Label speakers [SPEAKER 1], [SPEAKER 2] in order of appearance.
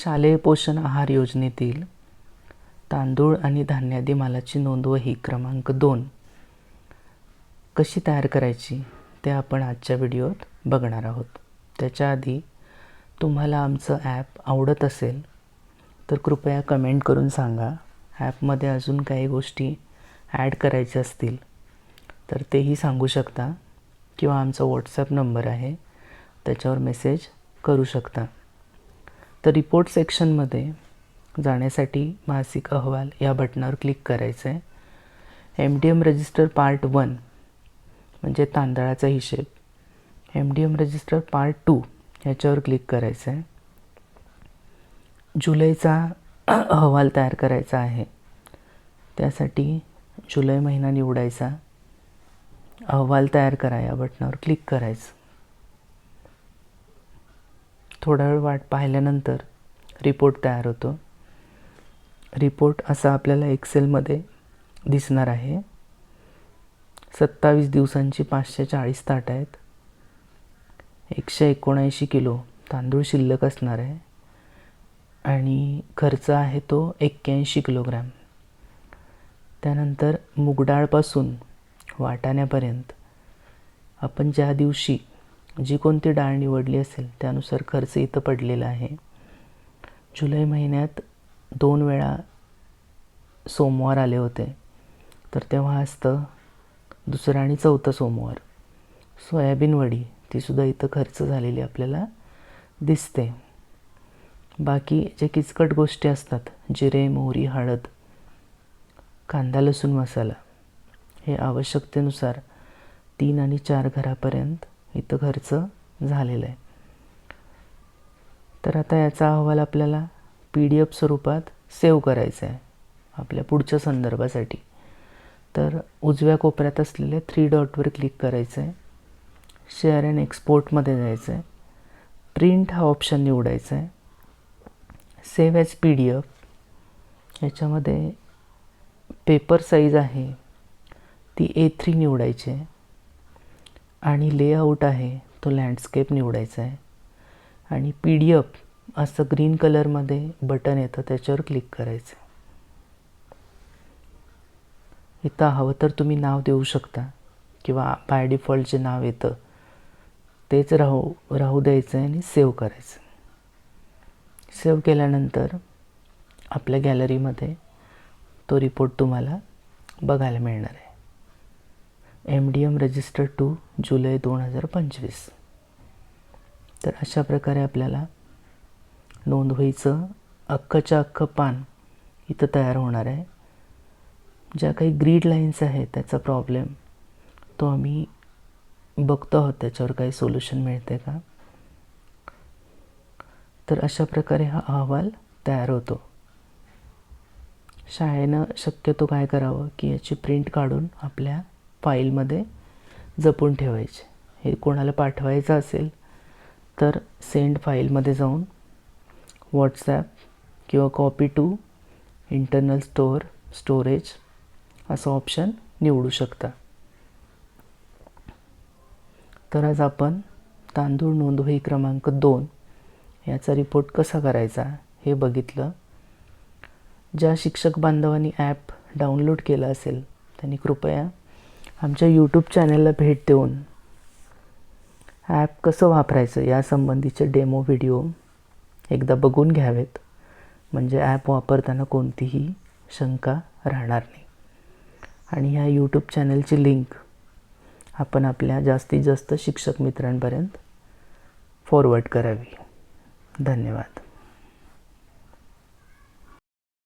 [SPEAKER 1] शालेय पोषण आहार योजनेतील तांदूळ आणि धान्यादी मालाची नोंदवही क्रमांक दोन. कशी तयार करायची ते आपण आजच्या व्हिडिओत बघणार आहोत. त्याच्या आधी तुम्हाला आमचं ॲप आवडत असेल तर कृपया कमेंट करून सांगा. ॲपमध्ये अजून काही गोष्टी ॲड करायच्या असतील तर तेही सांगू शकता किंवा आमचा व्हॉट्सॲप नंबर आहे त्याच्यावर मेसेज करू शकता. तर रिपोर्ट सेक्शनमध्ये जाण्यासाठी मासिक अहवाल या बटनावर क्लिक करायचं आहे M D M register part one म्हणजे तांदळाचा हिशेब. M D M register part two ह्याच्यावर क्लिक करायचं आहे जुलैचा अहवाल तयार करायचा आहे. त्यासाठी जुलै महिना निवडायचा. अहवाल तयार करा या बटनावर क्लिक करायचं. थोडा वेळ वाट पाहिल्यानंतर रिपोर्ट तयार होतो. रिपोर्ट असा आपल्याला एक्सेलमध्ये दिसणार आहे. सत्तावीस दिवसांची पाचशे चाळीस ताट आहेत. एकशे एकोणऐंशी किलो तांदूळ शिल्लक असणार आहे. आणि खर्च आहे तो एक्क्याऐंशी किलोग्रॅम. त्यानंतर मुगडाळपासून वाटाण्यापर्यंत आपण ज्या दिवशी जी कोणती डाळ निवडली असेल त्यानुसार खर्च इथं पडलेला आहे. जुलै महिन्यात दोन वेळा सोमवार आले होते. तर तेव्हा असतं दुसरं आणि चौथं सोमवार. सोयाबीन वडी तीसुद्धा इथं खर्च झालेली आपल्याला दिसते. बाकी जे किचकट गोष्टी असतात जिरे मोहरी हळद कांदा लसूण मसाला हे आवश्यकतेनुसार तीन आणि चार घरापर्यंत इथं खर्च झालेला आहे. तर आता याचा अहवाल आपल्याला पी डी एफ स्वरूपात सेव्ह करायचा आहे आपल्या पुढच्या संदर्भासाठी. तर उजव्या कोपऱ्यात असलेल्या थ्री डॉटवर क्लिक करायचं आहे शेअर अँड एक्सपोर्टमध्ये जायचं आहे प्रिंट हा ऑप्शन निवडायचा आहे save as P D F याच्यामध्ये पेपर साईज आहे ती ए थ्री निवडायची आहे. आणि लेआउट आहे तो लँडस्केप निवडायचा आहे. आणि पी डी एफ असं ग्रीन कलरमध्ये बटन येतं त्याच्यावर क्लिक करायचं. इथं हवं तर तुम्ही नाव देऊ शकता. किंवा बाय डिफॉल्ट जे नाव येतं तेच राहू राहू द्यायचं आहे आणि सेव्ह करायचं. सेव्ह केल्यानंतर आपल्या गॅलरीमध्ये तो रिपोर्ट तुम्हाला बघायला मिळणार आहे. M D M register two जुलै दोन हजार पंचवीस. तर अशा प्रकारे आपल्याला नोंदवहीचं अख्खच्या अख्खं पान इथं तयार होणार आहे. ज्या काही ग्रीड लाईन्स आहेत त्याचा प्रॉब्लेम तो आम्ही बघतो आहोत. त्याच्यावर काही सोल्युशन मिळते का? तर अशा प्रकारे हा अहवाल तयार होतो. शाळेनं शक्यतो काय करावं की याची प्रिंट काढून आपल्या फाईलमध्ये जपून ठेवायचे. हे कोणाला पाठवायचं असेल तर सेंड फाईलमध्ये जाऊन व्हॉट्सॲप किंवा copy to internal store storage असं ऑप्शन निवडू शकता. तर आज आपण तांदूळ नोंदवही क्रमांक दोन याचा रिपोर्ट कसा करायचा हे बघितलं. ज्या शिक्षक बांधवांनी ॲप डाउनलोड केलं असेल त्यांनी कृपया आमच्या यूट्यूब चॅनलला भेट देऊन ॲप कसं वापरायचं यासंबंधीचे डेमो व्हिडिओ एकदा बघून घ्यावेत. म्हणजे ॲप वापरताना कोणतीही शंका राहणार नाही. आणि ह्या यूट्यूब चॅनलची लिंक आपण आपल्या जास्तीत जास्त शिक्षक मित्रांपर्यंत फॉरवर्ड करावी. धन्यवाद.